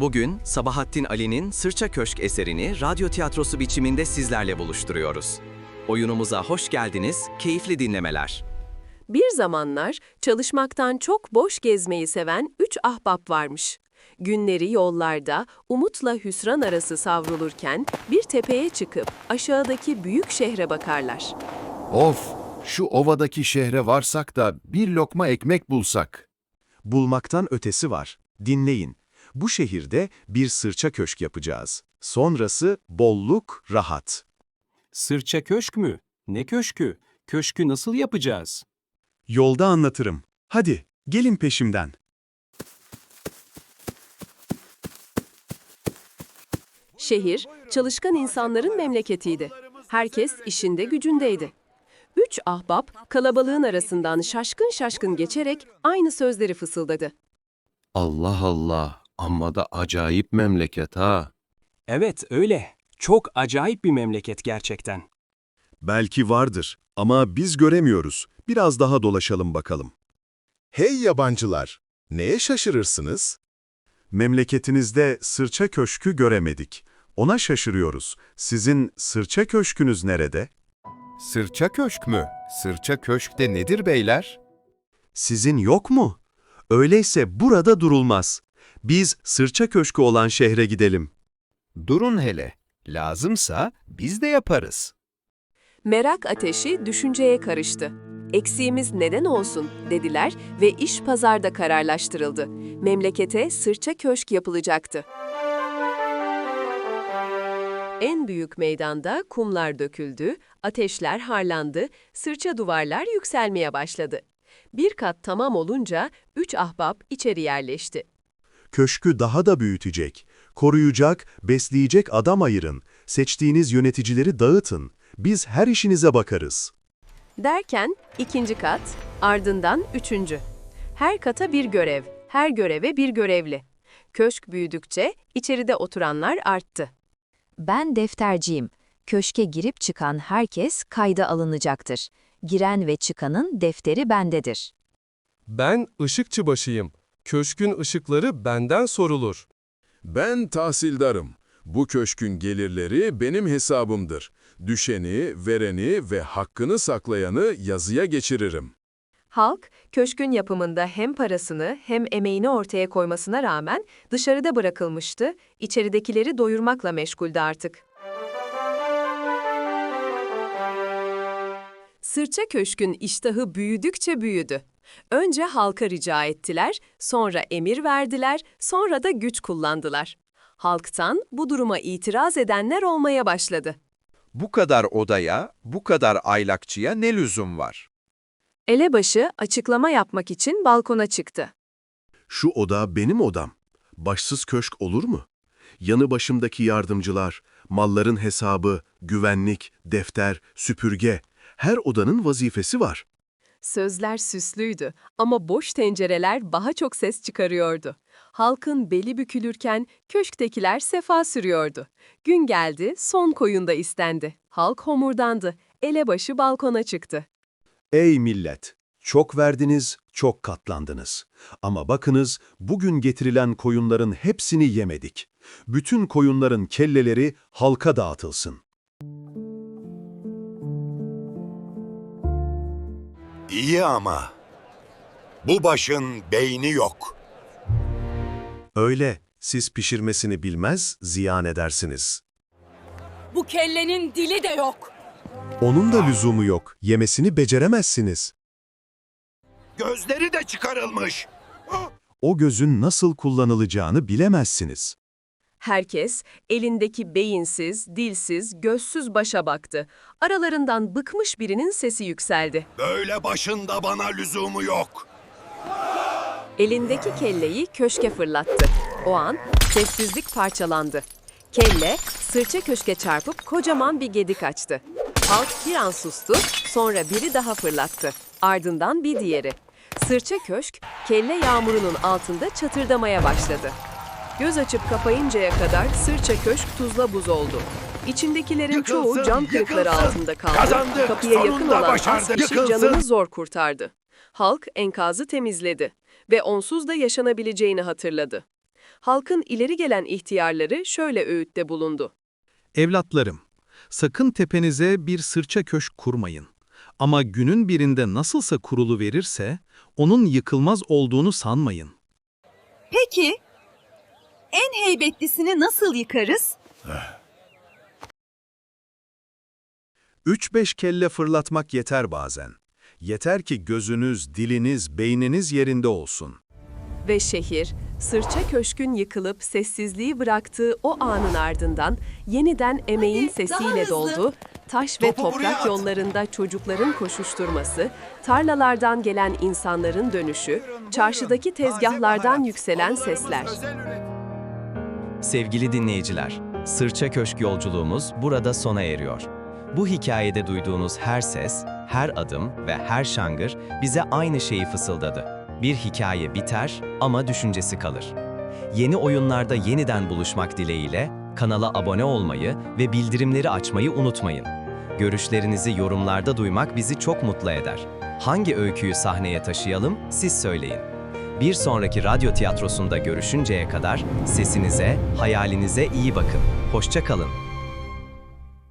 Bugün Sabahattin Ali'nin Sırça Köşk eserini radyo tiyatrosu biçiminde sizlerle buluşturuyoruz. Oyunumuza hoş geldiniz, keyifli dinlemeler. Bir zamanlar çalışmaktan çok boş gezmeyi seven üç ahbap varmış. Günleri yollarda umutla hüsran arası savrulurken bir tepeye çıkıp aşağıdaki büyük şehre bakarlar. Of, şu ovadaki şehre varsak da bir lokma ekmek bulsak. Bulmaktan ötesi var. Dinleyin. Bu şehirde bir sırça köşk yapacağız. Sonrası bolluk, rahat. Sırça köşk mü? Ne köşkü? Köşkü nasıl yapacağız? Yolda anlatırım. Hadi, gelin peşimden. Şehir, çalışkan insanların memleketiydi. Herkes işinde gücündeydi. Üç ahbap kalabalığın arasından şaşkın şaşkın geçerek aynı sözleri fısıldadı. Allah Allah, amma da acayip memleket ha. Evet, öyle. Çok acayip bir memleket gerçekten. Belki vardır ama biz göremiyoruz. Biraz daha dolaşalım bakalım. Hey yabancılar, neye şaşırırsınız? Memleketinizde sırça köşkü göremedik. Ona şaşırıyoruz. Sizin sırça köşkünüz nerede? Sırça köşk mü? Sırça köşk de nedir beyler? Sizin yok mu? Öyleyse burada durulmaz. Biz sırça köşkü olan şehre gidelim. Durun hele. Lazımsa biz de yaparız. Merak ateşi düşünceye karıştı. Eksiğimiz neden olsun dediler ve iş pazarda kararlaştırıldı. Memlekete sırça köşk yapılacaktı. En büyük meydanda kumlar döküldü, ateşler harlandı, sırça duvarlar yükselmeye başladı. Bir kat tamam olunca üç ahbap içeri yerleşti. Köşkü daha da büyütecek. Koruyacak, besleyecek adam ayırın. Seçtiğiniz yöneticileri dağıtın. Biz her işinize bakarız. Derken ikinci kat, ardından üçüncü. Her kata bir görev, her göreve bir görevli. Köşk büyüdükçe içeride oturanlar arttı. Ben defterciyim. Köşke girip çıkan herkes kayda alınacaktır. Giren ve çıkanın defteri bendedir. Ben ışıkçıbaşıyım. Köşkün ışıkları benden sorulur. Ben tahsildarım. Bu köşkün gelirleri benim hesabımdır. Düşeni, vereni ve hakkını saklayanı yazıya geçiririm. Halk, köşkün yapımında hem parasını hem emeğini ortaya koymasına rağmen dışarıda bırakılmıştı, içeridekileri doyurmakla meşguldü artık. Sırça Köşk'ün iştahı büyüdükçe büyüdü. Önce halka rica ettiler, sonra emir verdiler, sonra da güç kullandılar. Halktan bu duruma itiraz edenler olmaya başladı. Bu kadar odaya, bu kadar aylakçıya ne lüzum var? Elebaşı açıklama yapmak için balkona çıktı. Şu oda benim odam. Başsız köşk olur mu? Yanı başımdaki yardımcılar, malların hesabı, güvenlik, defter, süpürge. Her odanın vazifesi var. Sözler süslüydü ama boş tencereler daha çok ses çıkarıyordu. Halkın beli bükülürken köşktekiler sefa sürüyordu. Gün geldi, son koyun da istendi. Halk homurdandı, elebaşı balkona çıktı. Ey millet! Çok verdiniz, çok katlandınız. Ama bakınız, bugün getirilen koyunların hepsini yemedik. Bütün koyunların kelleleri halka dağıtılsın. İyi ama bu başın beyni yok. Öyle, siz pişirmesini bilmez, ziyan edersiniz. Bu kellenin dili de yok. Onun da lüzumu yok, yemesini beceremezsiniz. Gözleri de çıkarılmış. O gözün nasıl kullanılacağını bilemezsiniz. Herkes elindeki beyinsiz, dilsiz, gözsüz başa baktı. Aralarından bıkmış birinin sesi yükseldi. Böyle başında bana lüzumu yok. Elindeki kelleyi köşke fırlattı. O an sessizlik parçalandı. Kelle sırça köşke çarpıp kocaman bir gedik açtı. Halk bir an sustu, sonra biri daha fırlattı. Ardından bir diğeri. Sırça köşk kelle yağmurunun altında çatırdamaya başladı. Göz açıp kapayıncaya kadar sırça köşk tuzla buz oldu. İçindekilerin çoğu Yıkılsın, cam kırıkları yıkılsın. altında kaldı. Kazandık, Kapıya yakın olan az başardık, kişi yıkılsın. canını zor kurtardı. Halk enkazı temizledi ve onsuz da yaşanabileceğini hatırladı. Halkın ileri gelen ihtiyarları şöyle öğütte bulundu. Evlatlarım, sakın tepenize bir sırça köşk kurmayın. Ama günün birinde nasılsa kurulu verirse, onun yıkılmaz olduğunu sanmayın. Peki, en heybetlisini nasıl yıkarız? Üç beş kelle fırlatmak yeter bazen. Yeter ki gözünüz, diliniz, beyniniz yerinde olsun. Ve şehir, Sırça Köşk'ün yıkılıp sessizliği bıraktığı o anın ardından yeniden emeğin sesiyle doldu. Taş ve Topu buraya toprak at. yollarında çocukların koşuşturması, tarlalardan gelen insanların dönüşü, çarşıdaki tezgahlardan yükselen sesler. Sevgili dinleyiciler, Sırça Köşk yolculuğumuz burada sona eriyor. Bu hikayede duyduğunuz her ses, her adım ve her şangır bize aynı şeyi fısıldadı. Bir hikaye biter ama düşüncesi kalır. Yeni oyunlarda yeniden buluşmak dileğiyle kanala abone olmayı ve bildirimleri açmayı unutmayın. Görüşlerinizi yorumlarda duymak bizi çok mutlu eder. Hangi öyküyü sahneye taşıyalım siz söyleyin. Bir sonraki radyo tiyatrosunda görüşünceye kadar sesinize, hayalinize iyi bakın. Hoşça kalın.